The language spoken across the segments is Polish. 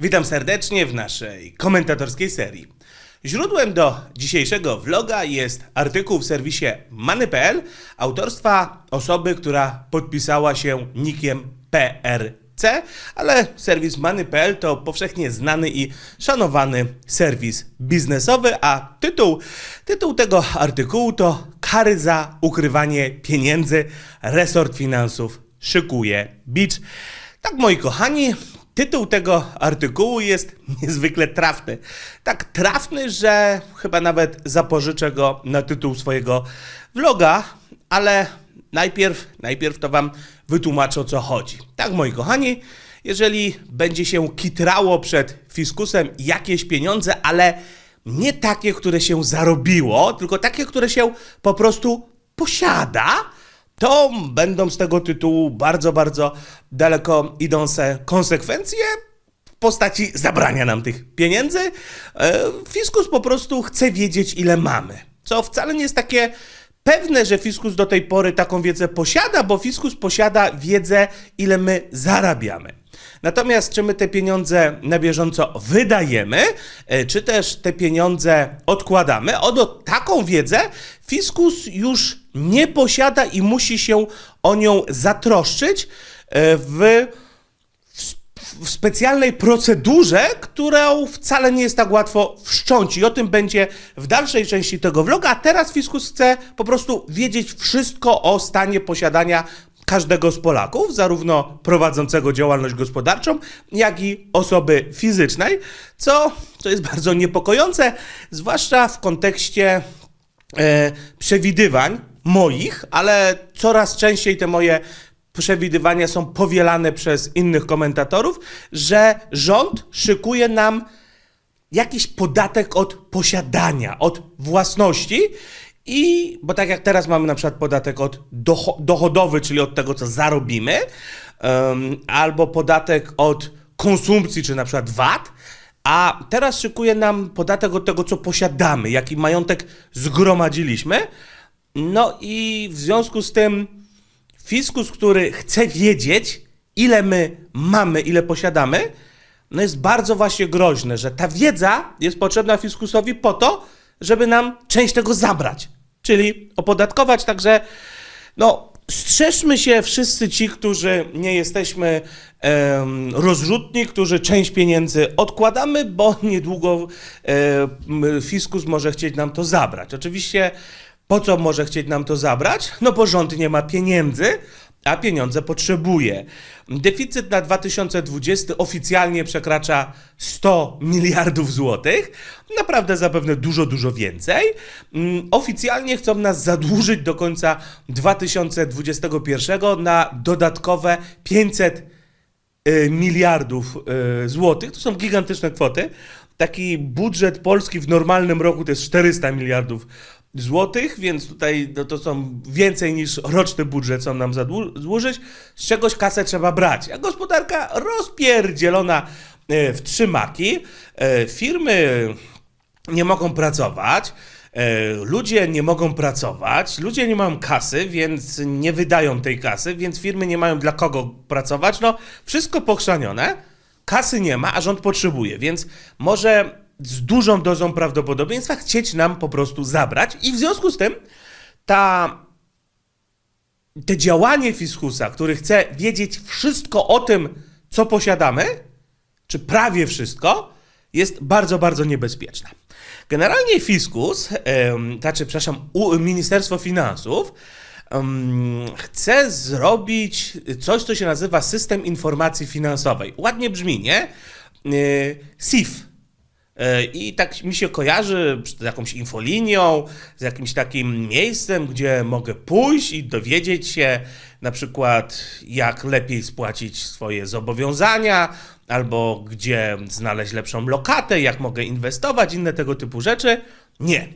Witam serdecznie w naszej komentatorskiej serii. Źródłem do dzisiejszego vloga jest artykuł w serwisie Many.pl autorstwa osoby, która podpisała się nikiem PRC, ale serwis Many.pl to powszechnie znany i szanowany serwis biznesowy, a tytuł, tytuł tego artykułu to Kary za ukrywanie pieniędzy. Resort Finansów szykuje bicz. Tak, moi kochani, Tytuł tego artykułu jest niezwykle trafny. Tak trafny, że chyba nawet zapożyczę go na tytuł swojego vloga, ale najpierw, najpierw to wam wytłumaczę o co chodzi. Tak, moi kochani, jeżeli będzie się kitrało przed fiskusem jakieś pieniądze, ale nie takie, które się zarobiło, tylko takie, które się po prostu posiada, to będą z tego tytułu bardzo, bardzo daleko idące konsekwencje w postaci zabrania nam tych pieniędzy. E, Fiskus po prostu chce wiedzieć, ile mamy. Co wcale nie jest takie pewne, że Fiskus do tej pory taką wiedzę posiada, bo Fiskus posiada wiedzę, ile my zarabiamy. Natomiast czy my te pieniądze na bieżąco wydajemy, e, czy też te pieniądze odkładamy, oto taką wiedzę fiskus już nie posiada i musi się o nią zatroszczyć e, w w specjalnej procedurze, którą wcale nie jest tak łatwo wszcząć. I o tym będzie w dalszej części tego vloga. A teraz Fiskus chce po prostu wiedzieć wszystko o stanie posiadania każdego z Polaków, zarówno prowadzącego działalność gospodarczą, jak i osoby fizycznej, co, co jest bardzo niepokojące, zwłaszcza w kontekście e, przewidywań moich, ale coraz częściej te moje przewidywania są powielane przez innych komentatorów, że rząd szykuje nam jakiś podatek od posiadania, od własności. I, bo tak jak teraz mamy na przykład podatek od docho- dochodowy, czyli od tego, co zarobimy, em, albo podatek od konsumpcji, czy na przykład VAT, a teraz szykuje nam podatek od tego, co posiadamy, jaki majątek zgromadziliśmy. No i w związku z tym fiskus, który chce wiedzieć, ile my mamy, ile posiadamy, no jest bardzo właśnie groźne, że ta wiedza jest potrzebna fiskusowi po to, żeby nam część tego zabrać, czyli opodatkować. Także no, strzeżmy się wszyscy ci, którzy nie jesteśmy em, rozrzutni, którzy część pieniędzy odkładamy, bo niedługo em, fiskus może chcieć nam to zabrać. Oczywiście po co może chcieć nam to zabrać? No bo rząd nie ma pieniędzy, a pieniądze potrzebuje. Deficyt na 2020 oficjalnie przekracza 100 miliardów złotych. Naprawdę zapewne dużo, dużo więcej. Mm, Oficjalnie chcą nas zadłużyć do końca 2021 na dodatkowe 500 y, miliardów y, złotych. To są gigantyczne kwoty. Taki budżet Polski w normalnym roku to jest 400 miliardów złotych, więc tutaj no, to są więcej niż roczny budżet chcą nam zadłużyć. Z czegoś kasę trzeba brać. A gospodarka rozpierdzielona y, w trzymaki. Y, Firmy nie mogą pracować. e, Ludzie nie mogą pracować, ludzie nie mają kasy, więc nie wydają tej kasy, więc firmy nie mają dla kogo pracować. No, wszystko pochrzanione, kasy nie ma, a rząd potrzebuje, więc może z dużą dozą prawdopodobieństwa chcieć nam po prostu zabrać, i w związku z tym ta te działanie fiskusa, który chce wiedzieć wszystko o tym, co posiadamy, czy prawie wszystko, jest bardzo, bardzo niebezpieczna. Generalnie fiskus, znaczy, przepraszam, Ministerstwo Finansów chce zrobić coś, co się nazywa System Informacji Finansowej. Ładnie brzmi, nie? Y, SIF. E, I tak mi się kojarzy z jakąś infolinią, z jakimś takim miejscem, gdzie mogę pójść i dowiedzieć się na przykład, jak lepiej spłacić swoje zobowiązania, albo gdzie znaleźć lepszą lokatę, jak mogę inwestować, inne tego typu rzeczy. Nie.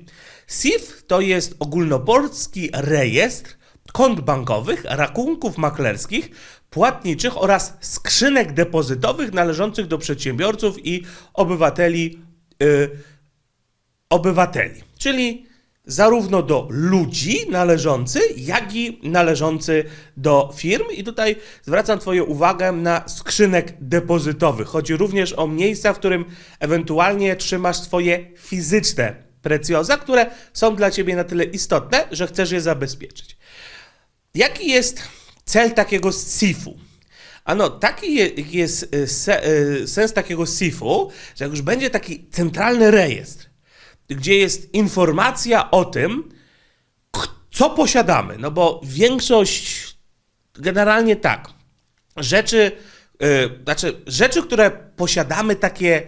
SIF to jest ogólnopolski rejestr kont bankowych, rachunków maklerskich, płatniczych oraz skrzynek depozytowych należących do przedsiębiorców i obywateli, y, obywateli. Czyli zarówno do ludzi należący, jak i należący do firm. I tutaj zwracam Twoją uwagę na skrzynek depozytowych. Chodzi również o miejsca, w którym ewentualnie trzymasz swoje fizyczne precjoza, które są dla Ciebie na tyle istotne, że chcesz je zabezpieczyć. Jaki jest cel takiego SIF-u? Ano, taki je- jest y, se, y, sens takiego SIF-u, że jak już będzie taki centralny rejestr, gdzie jest informacja o tym, co posiadamy, no bo większość, generalnie tak, rzeczy, y, znaczy rzeczy, które posiadamy takie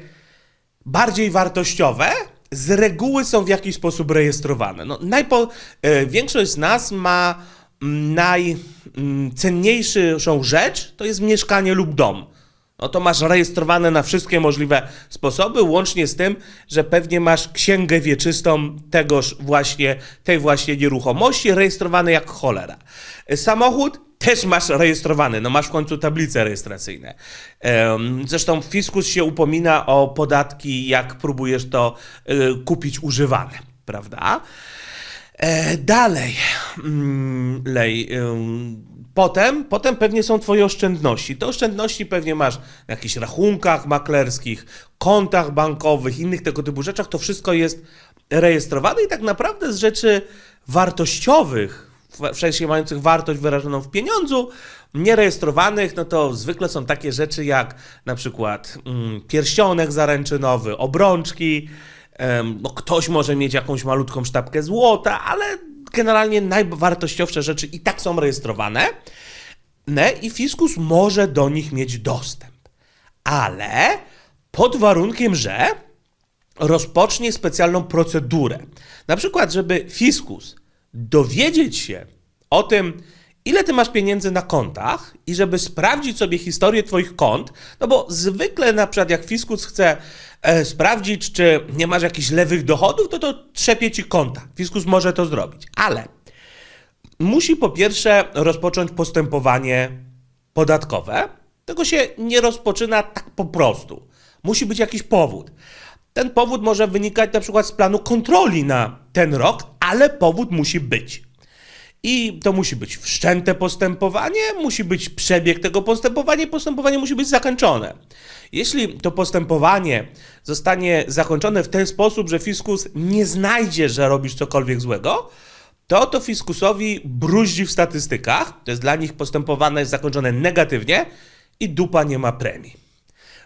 bardziej wartościowe, z reguły są w jakiś sposób rejestrowane. No, najpo, e, większość z nas ma najcenniejszą rzecz, to jest mieszkanie lub dom. No to masz rejestrowane na wszystkie możliwe sposoby, łącznie z tym, że pewnie masz księgę wieczystą tegoż właśnie, tej właśnie nieruchomości, rejestrowany jak cholera. Samochód też masz rejestrowany, no masz w końcu tablice rejestracyjne. Zresztą fiskus się upomina o podatki, jak próbujesz to y, kupić używane, prawda? E, dalej, mm, lej, potem, potem pewnie są twoje oszczędności. Te oszczędności pewnie masz na jakichś rachunkach maklerskich, kontach bankowych, innych tego typu rzeczach. To wszystko jest rejestrowane i tak naprawdę z rzeczy wartościowych, w sensie mających wartość wyrażoną w pieniądzu, nierejestrowanych, no to zwykle są takie rzeczy jak na przykład mm, pierścionek zaręczynowy, obrączki, No, ktoś może mieć jakąś malutką sztabkę złota, ale generalnie najwartościowsze rzeczy i tak są rejestrowane. Ne, I fiskus może do nich mieć dostęp. Ale pod warunkiem, że rozpocznie specjalną procedurę. Na przykład, żeby fiskus dowiedzieć się o tym, ile ty masz pieniędzy na kontach i żeby sprawdzić sobie historię twoich kont, no bo zwykle na przykład jak fiskus chce e, sprawdzić, czy nie masz jakichś lewych dochodów, to to trzepie ci konta. Fiskus może to zrobić, ale musi po pierwsze rozpocząć postępowanie podatkowe. Tego się nie rozpoczyna tak po prostu. Musi być jakiś powód. Ten powód może wynikać na przykład z planu kontroli na ten rok, ale powód musi być. I to musi być wszczęte postępowanie, musi być przebieg tego postępowania i postępowanie musi być zakończone. Jeśli to postępowanie zostanie zakończone w ten sposób, że fiskus nie znajdzie, że robisz cokolwiek złego, to to fiskusowi bruździ w statystykach, to jest dla nich postępowanie zakończone negatywnie i dupa nie ma premii.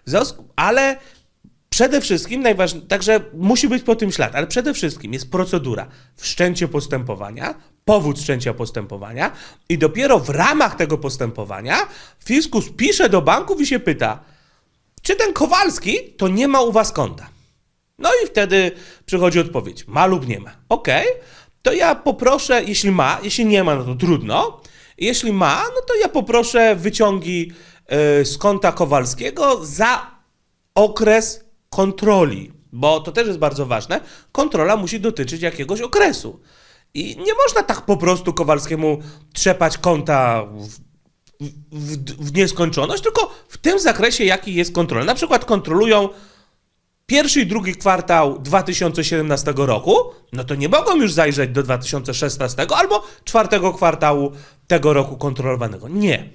Związku, ale przede wszystkim najważniejsze, także musi być po tym ślad, ale przede wszystkim jest procedura, wszczęcie postępowania, powód wszczęcia postępowania i dopiero w ramach tego postępowania fiskus pisze do banków i się pyta, czy ten Kowalski to nie ma u was konta? No i wtedy przychodzi odpowiedź, ma lub nie ma. Okej, to ja poproszę, jeśli ma, jeśli nie ma, no to trudno. Jeśli ma, no to ja poproszę wyciągi y, z konta Kowalskiego za okres kontroli, bo to też jest bardzo ważne. Kontrola musi dotyczyć jakiegoś okresu. I nie można tak po prostu Kowalskiemu trzepać konta w, w, w nieskończoność, tylko w tym zakresie, jaki jest kontrola. Na przykład kontrolują pierwszy i drugi kwartał 2017 roku, no to nie mogą już zajrzeć do 2016 albo czwartego kwartału tego roku kontrolowanego. Nie.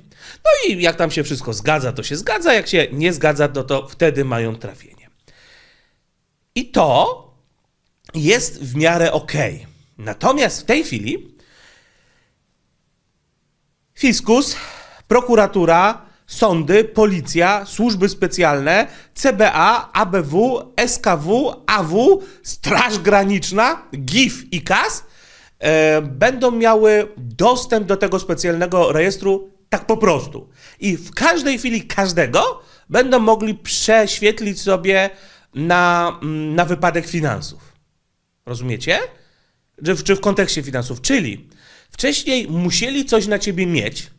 No i jak tam się wszystko zgadza, to się zgadza, jak się nie zgadza, no to wtedy mają trafienie. I to jest w miarę ok. Natomiast w tej chwili fiskus, prokuratura, sądy, policja, służby specjalne, CBA, ABW, SKW, AW, Straż Graniczna, GIF i KAS e, będą miały dostęp do tego specjalnego rejestru tak po prostu. I w każdej chwili każdego będą mogli prześwietlić sobie na, mm, na wypadek finansów. Rozumiecie? Czy w, czy w kontekście finansów. Czyli wcześniej musieli coś na ciebie mieć,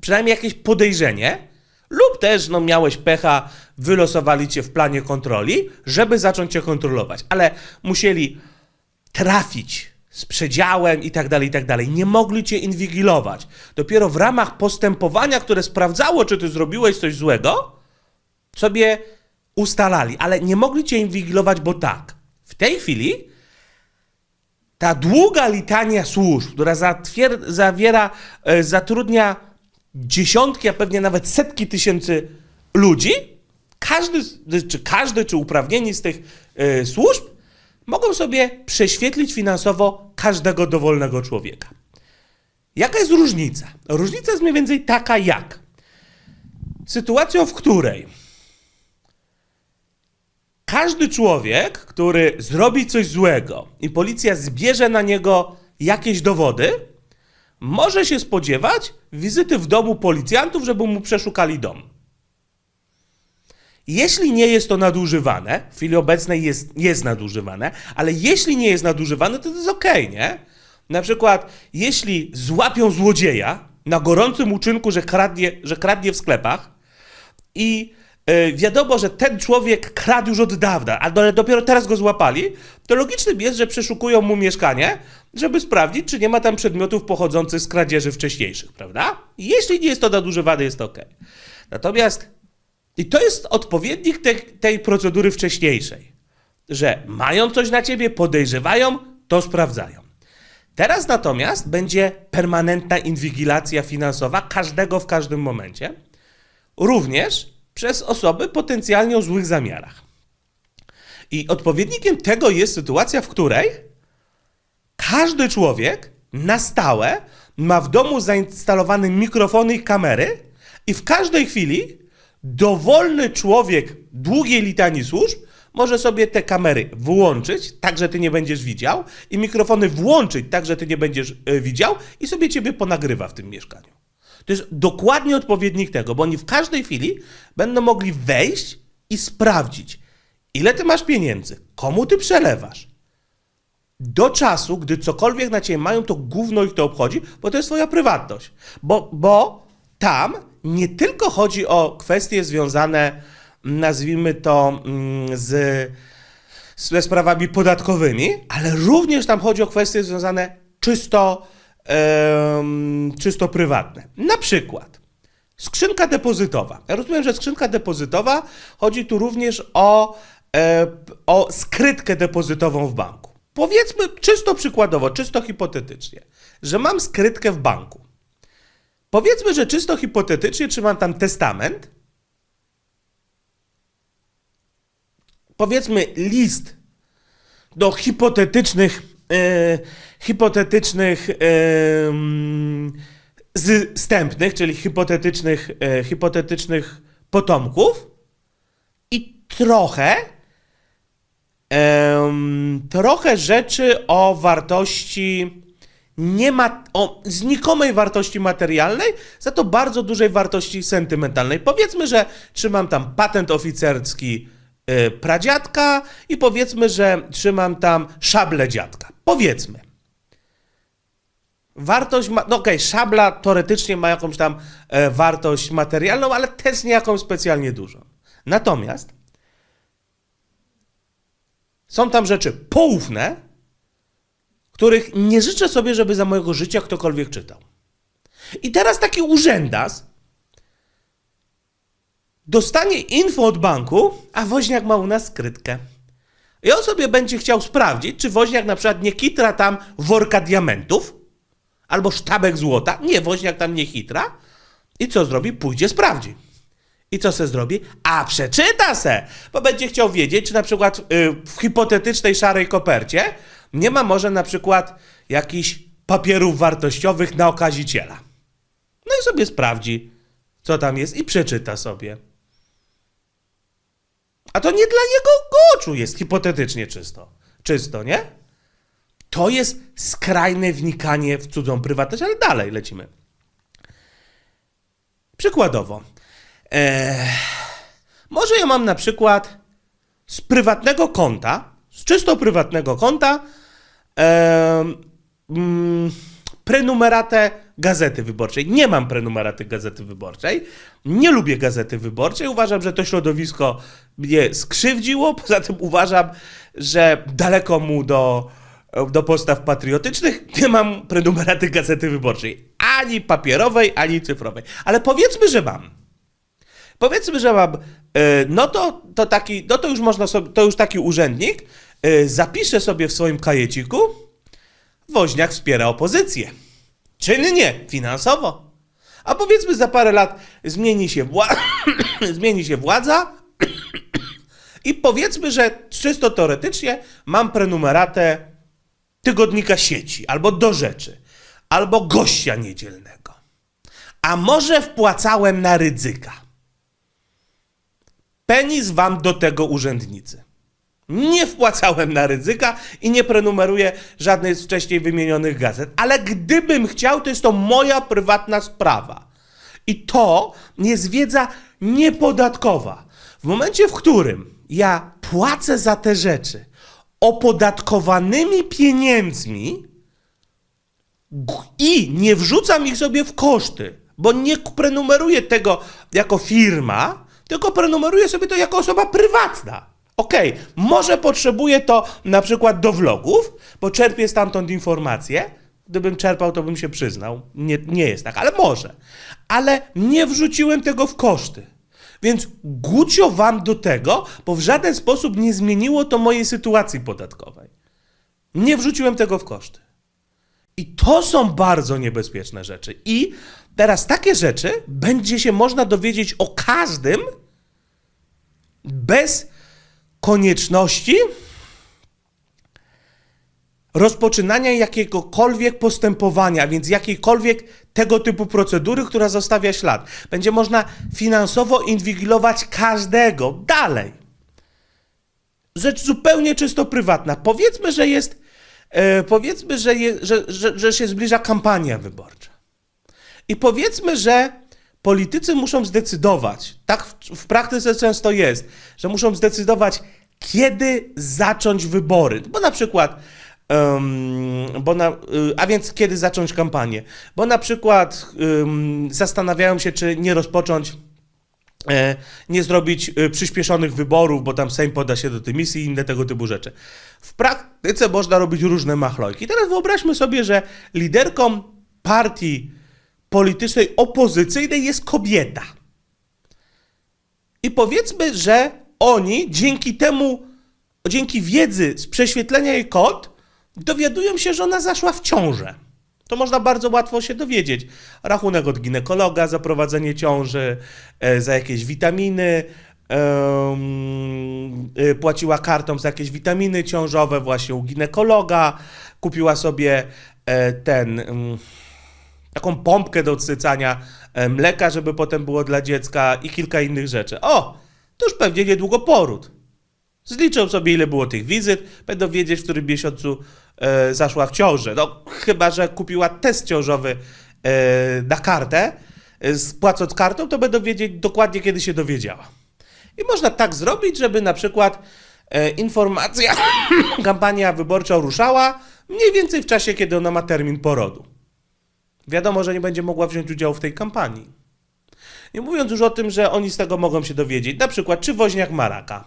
przynajmniej jakieś podejrzenie, lub też no, miałeś pecha, wylosowali cię w planie kontroli, żeby zacząć cię kontrolować, ale musieli trafić z przedziałem i tak dalej, i tak dalej. Nie mogli cię inwigilować. Dopiero w ramach postępowania, które sprawdzało, czy ty zrobiłeś coś złego, sobie ustalali, ale nie mogli cię inwigilować, bo tak. W tej chwili ta długa litania służb, która zatwier- zawiera, e, zatrudnia dziesiątki, a pewnie nawet setki tysięcy ludzi, każdy, czy każdy, czy uprawnieni z tych e, służb mogą sobie prześwietlić finansowo każdego dowolnego człowieka. Jaka jest różnica? Różnica jest mniej więcej taka jak sytuacją, w której każdy człowiek, który zrobi coś złego i policja zbierze na niego jakieś dowody, może się spodziewać wizyty w domu policjantów, żeby mu przeszukali dom. Jeśli nie jest to nadużywane, w chwili obecnej jest, jest nadużywane, ale jeśli nie jest nadużywane, to to jest okej, nie? Na przykład, jeśli złapią złodzieja na gorącym uczynku, że kradnie, że kradnie w sklepach i wiadomo, że ten człowiek kradł już od dawna, ale dopiero teraz go złapali, to logicznym jest, że przeszukują mu mieszkanie, żeby sprawdzić, czy nie ma tam przedmiotów pochodzących z kradzieży wcześniejszych, prawda? Jeśli nie jest to nadużywane, jest ok. Natomiast i to jest odpowiednik te, tej procedury wcześniejszej, że mają coś na ciebie, podejrzewają, to sprawdzają. Teraz natomiast będzie permanentna inwigilacja finansowa każdego w każdym momencie, również przez osoby potencjalnie o złych zamiarach. I odpowiednikiem tego jest sytuacja, w której każdy człowiek na stałe ma w domu zainstalowane mikrofony i kamery i w każdej chwili dowolny człowiek długiej litanii służb może sobie te kamery włączyć, tak że ty nie będziesz widział i mikrofony włączyć, tak że ty nie będziesz e, widział i sobie ciebie ponagrywa w tym mieszkaniu. To jest dokładnie odpowiednik tego, bo oni w każdej chwili będą mogli wejść i sprawdzić, ile ty masz pieniędzy, komu ty przelewasz, do czasu, gdy cokolwiek na ciebie mają, to gówno ich to obchodzi, bo to jest twoja prywatność. Bo, bo tam nie tylko chodzi o kwestie związane, nazwijmy to, mm, z, ze sprawami podatkowymi, ale również tam chodzi o kwestie związane czysto, czysto prywatne. Na przykład skrzynka depozytowa. Ja rozumiem, że skrzynka depozytowa chodzi tu również o, e, o skrytkę depozytową w banku. Powiedzmy czysto przykładowo, czysto hipotetycznie, że mam skrytkę w banku. Powiedzmy, że czysto hipotetycznie trzymam tam testament. Powiedzmy list do hipotetycznych, hipotetycznych e, mm, zstępnych, czyli hipotetycznych, e, hipotetycznych potomków i trochę trochę rzeczy o wartości nie ma o znikomej wartości materialnej, za to bardzo dużej wartości sentymentalnej. Powiedzmy, że trzymam tam patent oficerski y, pradziadka i powiedzmy, że trzymam tam szablę dziadka. Powiedzmy. Wartość, ma, no okej, szabla teoretycznie ma jakąś tam e, wartość materialną, ale też nie jakąś specjalnie dużą. Natomiast są tam rzeczy poufne, których nie życzę sobie, żeby za mojego życia ktokolwiek czytał. I teraz taki urzędas dostanie info od banku, a woźniak ma u nas skrytkę. I on sobie będzie chciał sprawdzić, czy woźniak na przykład nie kitra tam worka diamentów albo sztabek złota. Nie, woźniak tam nie chitra. I co zrobi? Pójdzie, sprawdzi. I co se zrobi? A przeczyta se, bo będzie chciał wiedzieć, czy na przykład y, w hipotetycznej szarej kopercie nie ma może na przykład jakichś papierów wartościowych na okaziciela. No i sobie sprawdzi, co tam jest i przeczyta sobie. A to nie dla niego oczu jest hipotetycznie czysto. Czysto, nie? To jest skrajne wnikanie w cudzą prywatność, ale dalej lecimy. Przykładowo, może ja mam na przykład z prywatnego konta, z czysto prywatnego konta, e, mm, prenumeratę Gazety Wyborczej. Nie mam prenumeraty Gazety Wyborczej. Nie lubię Gazety Wyborczej. Uważam, że to środowisko mnie skrzywdziło. Poza tym uważam, że daleko mu do, do postaw patriotycznych nie mam prenumeraty Gazety Wyborczej. Ani papierowej, ani cyfrowej. Ale powiedzmy, że mam. Powiedzmy, że mam, e, no to, to taki, no to już można sobie, to już taki urzędnik e, zapisze sobie w swoim kajeciku, Woźniak wspiera opozycję. Czynnie, finansowo. A powiedzmy za parę lat zmieni się, wła- zmieni się władza i powiedzmy, że czysto teoretycznie mam prenumeratę tygodnika sieci, albo do rzeczy, albo gościa niedzielnego. A może wpłacałem na ryzyka. Penis wam do tego urzędnicy. Nie wpłacałem na ryzyka i nie prenumeruję żadnej z wcześniej wymienionych gazet, ale gdybym chciał, to jest to moja prywatna sprawa. I to jest wiedza niepodatkowa. W momencie, w którym ja płacę za te rzeczy opodatkowanymi pieniędzmi i nie wrzucam ich sobie w koszty, bo nie prenumeruję tego jako firma, tylko prenumeruję sobie to jako osoba prywatna. Okej, może potrzebuję to na przykład do vlogów, bo czerpię stamtąd informacje. Gdybym czerpał, to bym się przyznał. Nie, nie jest tak, ale może. Ale nie wrzuciłem tego w koszty. Więc gucio wam do tego, bo w żaden sposób nie zmieniło to mojej sytuacji podatkowej. Nie wrzuciłem tego w koszty. I to są bardzo niebezpieczne rzeczy. I teraz takie rzeczy będzie się można dowiedzieć o każdym bez konieczności rozpoczynania jakiegokolwiek postępowania, więc jakiejkolwiek tego typu procedury, która zostawia ślad. Będzie można finansowo inwigilować każdego dalej. Rzecz zupełnie czysto prywatna. Powiedzmy, że jest, e, powiedzmy, że, je, że, że, że się zbliża kampania wyborcza. I powiedzmy, że politycy muszą zdecydować, tak w, w praktyce często jest, że muszą zdecydować, kiedy zacząć wybory. Bo na przykład, em, bo na, y, a więc kiedy zacząć kampanię. Bo na przykład zastanawiają się, czy nie rozpocząć e, nie zrobić e, przyspieszonych wyborów, bo tam Sejm poda się do tej misji i inne tego typu rzeczy. W praktyce można robić różne machlojki. Teraz wyobraźmy sobie, że liderką partii politycznej opozycyjnej jest kobieta. I powiedzmy, że oni dzięki temu, dzięki wiedzy z prześwietlenia jej kod, dowiadują się, że ona zaszła w ciążę. To można bardzo łatwo się dowiedzieć. Rachunek od ginekologa za prowadzenie ciąży, e, za jakieś witaminy, e, płaciła kartą za jakieś witaminy ciążowe właśnie u ginekologa, kupiła sobie e, ten, em, taką pompkę do odsycania e, mleka, żeby potem było dla dziecka i kilka innych rzeczy. O, to już pewnie niedługo poród. Zliczą sobie, ile było tych wizyt, będą wiedzieć, w którym miesiącu e, zaszła w ciążę. No, chyba, że kupiła test ciążowy e, na kartę, e, płacąc kartą, to będą wiedzieć dokładnie, kiedy się dowiedziała. I można tak zrobić, żeby na przykład e, informacja, kampania wyborcza ruszała mniej więcej w czasie, kiedy ona ma termin porodu. Wiadomo, że nie będzie mogła wziąć udziału w tej kampanii. Nie mówiąc już o tym, że oni z tego mogą się dowiedzieć, na przykład, czy woźniak ma raka.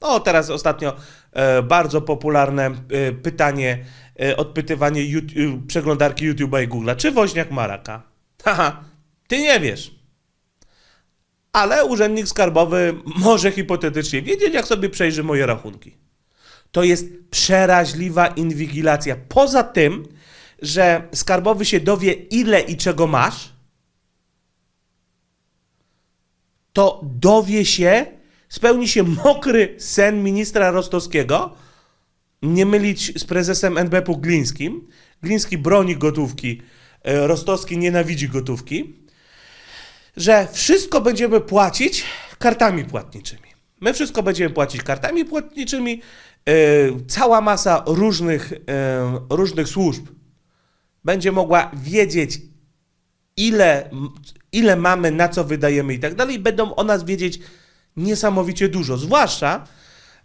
No, teraz ostatnio e, bardzo popularne e, pytanie, e, odpytywanie YouTube, przeglądarki YouTube'a i Google'a. Czy woźniak ma raka? Haha, ty nie wiesz. Ale urzędnik skarbowy może hipotetycznie wiedzieć, jak sobie przejrzy moje rachunki. To jest przeraźliwa inwigilacja. Poza tym, że skarbowy się dowie, ile i czego masz, to dowie się, spełni się mokry sen ministra Rostowskiego, nie mylić z prezesem NBP-u Glińskim. Gliński broni gotówki, e, Rostowski nienawidzi gotówki, że wszystko będziemy płacić kartami płatniczymi. My wszystko będziemy płacić kartami płatniczymi. e, Cała masa różnych, e, różnych służb będzie mogła wiedzieć, ile, ile mamy, na co wydajemy i tak dalej, będą o nas wiedzieć niesamowicie dużo. Zwłaszcza,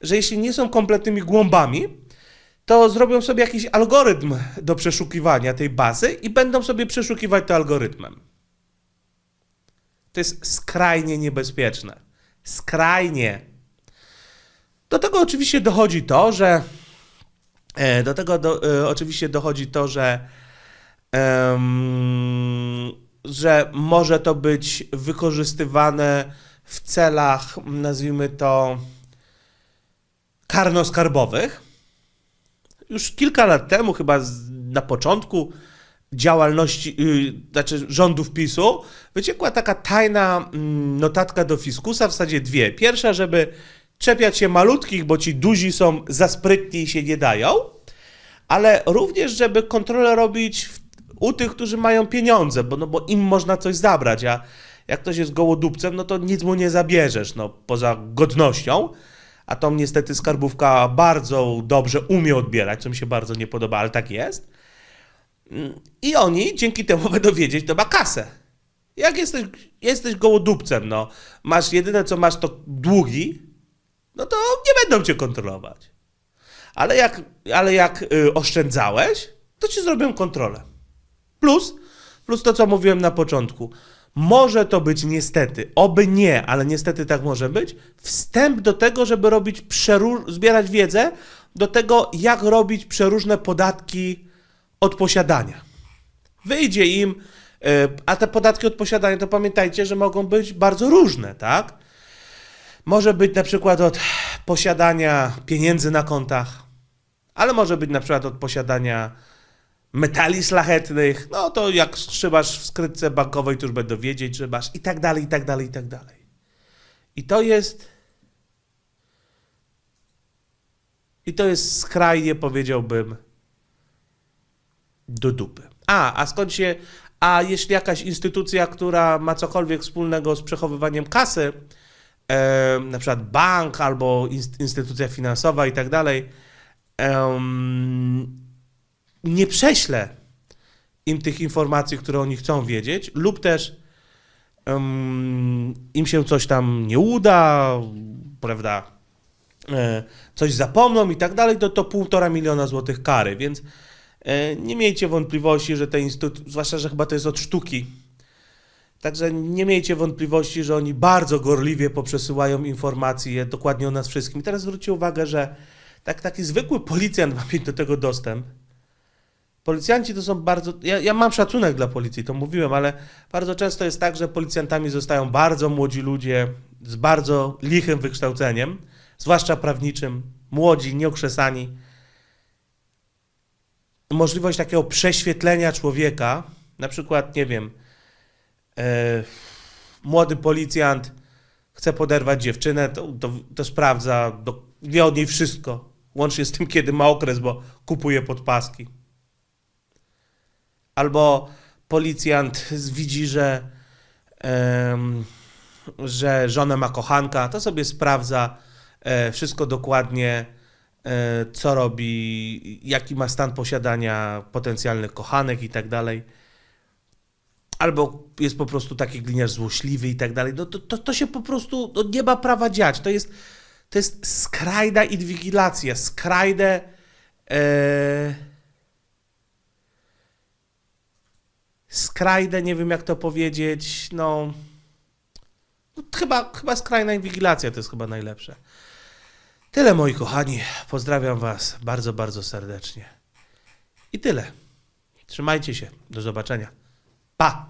że jeśli nie są kompletnymi głąbami, to zrobią sobie jakiś algorytm do przeszukiwania tej bazy i będą sobie przeszukiwać to algorytmem. To jest skrajnie niebezpieczne. Skrajnie. Do tego oczywiście dochodzi to, że e, do tego do, e, oczywiście dochodzi to, że że może to być wykorzystywane w celach, nazwijmy to, karno-skarbowych. Już kilka lat temu, chyba na początku działalności, yy, znaczy rządów PiSu, wyciekła taka tajna mm, notatka do fiskusa, w zasadzie dwie. Pierwsza, żeby czepiać się malutkich, bo ci duzi są za sprytni i się nie dają, ale również, żeby kontrolę robić w, u tych, którzy mają pieniądze, bo, no, bo im można coś zabrać, a jak ktoś jest gołodupcem, no to nic mu nie zabierzesz, no poza godnością, a tą niestety skarbówka bardzo dobrze umie odbierać, co mi się bardzo nie podoba, ale tak jest. I oni dzięki temu będą wiedzieć, kto ma kasę. Jak jesteś, jesteś gołodupcem, no, masz jedyne co masz to długi, no to nie będą cię kontrolować. Ale jak, ale jak y, oszczędzałeś, to ci zrobią kontrolę. Plus, plus to, co mówiłem na początku. Może to być niestety, oby nie, ale niestety tak może być, wstęp do tego, żeby robić przeróż- zbierać wiedzę do tego, jak robić przeróżne podatki od posiadania. Wyjdzie im, y, a te podatki od posiadania, to pamiętajcie, że mogą być bardzo różne, tak? Może być na przykład od posiadania pieniędzy na kontach, ale może być na przykład od posiadania metali szlachetnych, no to jak trzymasz w skrytce bankowej, to już będą wiedzieć, że masz i tak dalej, i tak dalej, i tak dalej. I to jest i to jest skrajnie, powiedziałbym, do dupy. A, a skąd się, a jeśli jakaś instytucja, która ma cokolwiek wspólnego z przechowywaniem kasy, e, na przykład bank albo inst- instytucja finansowa i tak dalej, nie prześlę im tych informacji, które oni chcą wiedzieć, lub też em, im się coś tam nie uda, prawda, e, coś zapomną i tak dalej, to to półtora miliona złotych kary, więc e, nie miejcie wątpliwości, że te instytucje, zwłaszcza, że chyba to jest od sztuki, Także nie miejcie wątpliwości, że oni bardzo gorliwie poprzesyłają informacje dokładnie o nas wszystkim. I teraz zwróćcie uwagę, że tak, taki zwykły policjant ma mieć do tego dostęp. Policjanci to są bardzo. Ja, ja mam szacunek dla policji, to mówiłem, ale bardzo często jest tak, że policjantami zostają bardzo młodzi ludzie z bardzo lichym wykształceniem, zwłaszcza prawniczym, młodzi, nieokrzesani. Możliwość takiego prześwietlenia człowieka, na przykład, nie wiem, e, młody policjant chce poderwać dziewczynę, to, to, to sprawdza, do, wie od niej wszystko, łącznie z tym, kiedy ma okres, bo kupuje podpaski. Albo policjant widzi, że, że żonę ma kochanka, to sobie sprawdza e, wszystko dokładnie, e, co robi, jaki ma stan posiadania potencjalnych kochanek i tak dalej albo jest po prostu taki gliniarz złośliwy i tak dalej, no to, to, to się po prostu no nie ma prawa dziać. To jest, to jest skrajna inwigilacja, skrajne... E, skrajne, nie wiem jak to powiedzieć, no... no chyba, chyba skrajna inwigilacja to jest chyba najlepsze. Tyle moi kochani, pozdrawiam was bardzo, bardzo serdecznie. I tyle. Trzymajcie się, do zobaczenia. Pa!